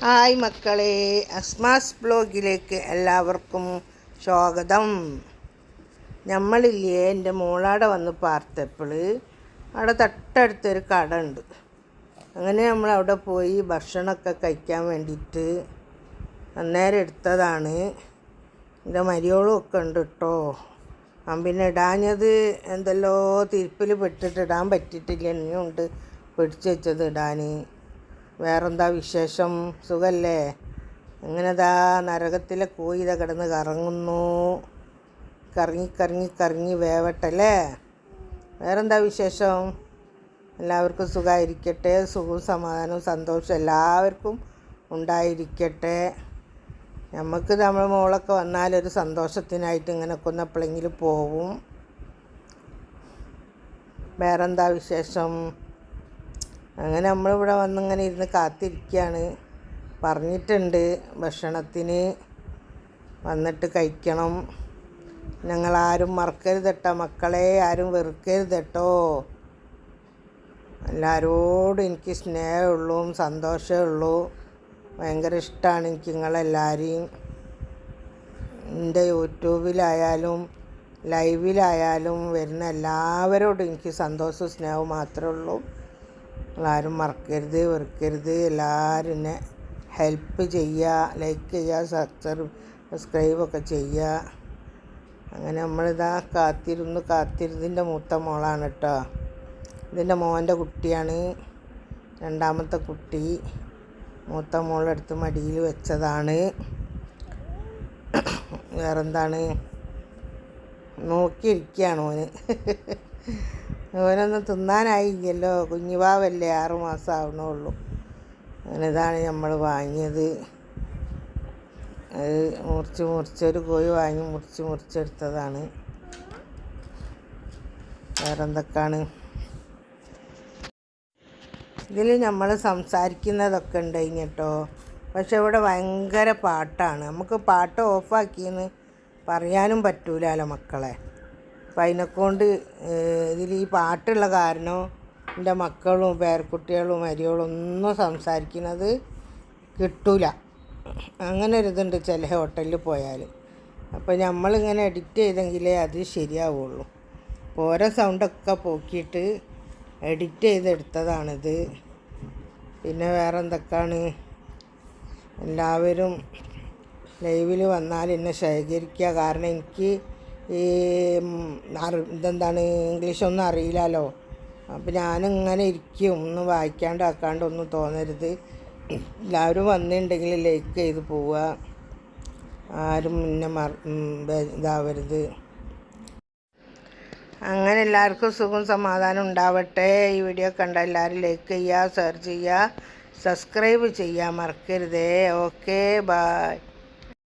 Hi മക്കളെ അസ്മാസ് ബ്ലോഗിലേക്ക് എല്ലാവർക്കും സ്വാഗതം. നമ്മളില്ലേ എന്റെ മോളാടെ വന്ന് പാർത്തപ്പോൾ അവിടെ തൊട്ടടുത്തൊരു കട ഉണ്ട് അങ്ങനെ നമ്മൾ അവിടെ പോയി ഭക്ഷണമൊക്കെ കഴിക്കാൻ വേണ്ടിയിട്ട് അന്നേരം എടുത്തതാണ്. എന്റെ മരിയോളും ഒക്കെ ഉണ്ട് കേട്ടോ ആ പിന്നെ ഇടാഞ്ഞത് എന്തെല്ലോ തിരുപ്പിൽ പെട്ടിട്ട് ഇടാൻ പറ്റിയിട്ടില്ല. എന്നെയുണ്ട് പിടിച്ചു വെച്ചത് ഇടാൻ. വേറെന്താ വിശേഷം? സുഖല്ലേ? ഇങ്ങനെതാ നരകത്തിലെ കോയിത കിടന്ന് കറങ്ങുന്നു. കറങ്ങി കറങ്ങി കറങ്ങി വേവട്ടല്ലേ? വേറെന്താ വിശേഷം? എല്ലാവർക്കും സുഖമായിരിക്കട്ടെ സുഖവും സമാധാനവും സന്തോഷവും എല്ലാവർക്കും ഉണ്ടായിരിക്കട്ടെ. നമുക്ക് നമ്മൾ മോളൊക്കെ വന്നാലൊരു സന്തോഷത്തിനായിട്ട് ഇങ്ങനെയൊക്കെ ഒന്ന് എപ്പോഴെങ്കിലും പോവും. വേറെന്താ വിശേഷം? അങ്ങനെ നമ്മളിവിടെ വന്നിങ്ങനെ ഇരുന്ന് കാത്തിരിക്കുകയാണ് പറഞ്ഞിട്ടുണ്ട് ഭക്ഷണത്തിന് വന്നിട്ട് കഴിക്കണം. ഞങ്ങളാരും മറക്കരുത് കേട്ടോ മക്കളെ ആരും വെറുക്കരുത് കേട്ടോ എല്ലാവരോടും എനിക്ക് സ്നേഹമുള്ളൂ സന്തോഷമേ ഉള്ളൂ ഭയങ്കര ഇഷ്ടമാണ് എനിക്ക് നിങ്ങളെല്ലാവരെയും എന്റെ യൂട്യൂബിലായാലും ലൈവിലായാലും വരുന്ന എല്ലാവരോടും എനിക്ക് സന്തോഷവും സ്നേഹവും മാത്രമേ ഉള്ളൂ. നിങ്ങളാരും മറക്കരുത് വെറുക്കരുത്. എല്ലാവരും എന്നെ ഹെൽപ്പ് ചെയ്യുക ലൈക്ക് ചെയ്യുക സബ്സ്ക്രൈബ് സബ്സ്ക്രൈബൊക്കെ ചെയ്യുക. അങ്ങനെ നമ്മളിതാ കാത്തിരുന്ന്. കാത്തിരുന്നതിന്റെ മൂത്ത മോളാണ് കേട്ടോ ഇതിന്റെ മോന്റെ കുട്ടിയാണ്. രണ്ടാമത്തെ കുട്ടി മൂത്ത മോളെടുത്ത് മടിയിൽ വെച്ചതാണ്. വേറെന്താണ്? നോക്കിയിരിക്കുകയാണ് ഓന്. ഓനൊന്നും തിന്നാനായില്ലല്ലോ. കുഞ്ഞുവാവല്ലേ ആറ് മാസം ആവണുള്ളൂ. അങ്ങനെ ഇതാണ് നമ്മൾ വാങ്ങിയത്. അത് മുറിച്ച് മുറിച്ചൊരു കോഴി വാങ്ങി മുറിച്ച് മുറിച്ചെടുത്തതാണ് വേറെന്തൊക്കെയാണ് ഇതിൽ നമ്മൾ സംസാരിക്കുന്നതൊക്കെ ഉണ്ട് കേട്ടോ. പക്ഷെ ഇവിടെ ഭയങ്കര പാട്ടാണ്. നമുക്ക് പാട്ട് ഓഫാക്കിയെന്ന് പറയാനും പറ്റൂലല്ലോ മക്കളെ. അപ്പം അതിനെക്കൊണ്ട് ഇതിൽ ഈ പാട്ടുള്ള കാരണം എന്റെ മക്കളും പേരക്കുട്ടികളും മരികളും ഒന്നും സംസാരിക്കുന്നത് കിട്ടൂല. അങ്ങനെ ഒരു ഇതുണ്ട് ചില ഹോട്ടലിൽ പോയാൽ അപ്പോൾ നമ്മളിങ്ങനെ എഡിറ്റ് ചെയ്തെങ്കിലേ അത് ശരിയാവുള്ളൂ. അപ്പോൾ ഓരോ സൗണ്ടൊക്കെ പോക്കിയിട്ട് എഡിറ്റ് ചെയ്തെടുത്തതാണിത്. പിന്നെ വേറെ എന്തൊക്കെയാണ് എല്ലാവരും ലൈവിൽ വന്നാൽ എന്നെ ശേഖരിക്കുക കാരണം എനിക്ക് ഈ ഇതെന്താണ് ഇംഗ്ലീഷൊന്നും അറിയില്ലല്ലോ അപ്പം ഞാനിങ്ങനെ ഇരിക്കും ഒന്ന് വായിക്കാണ്ട് ആക്കാണ്ട് ഒന്നും തോന്നരുത്. എല്ലാവരും വന്നിട്ടുണ്ടെങ്കിൽ ലൈക്ക് ചെയ്ത് പോവുക. ആരും മുന്നേ മറ ഇതാവരുത്. അങ്ങനെ എല്ലാവർക്കും സുഖം സമാധാനം ഉണ്ടാവട്ടെ. ഈ വീഡിയോ കണ്ട എല്ലാവരും ലൈക്ക് ചെയ്യുക ഷെയർ ചെയ്യുക സബ്സ്ക്രൈബ് ചെയ്യുക മറക്കരുതേ. Okay bye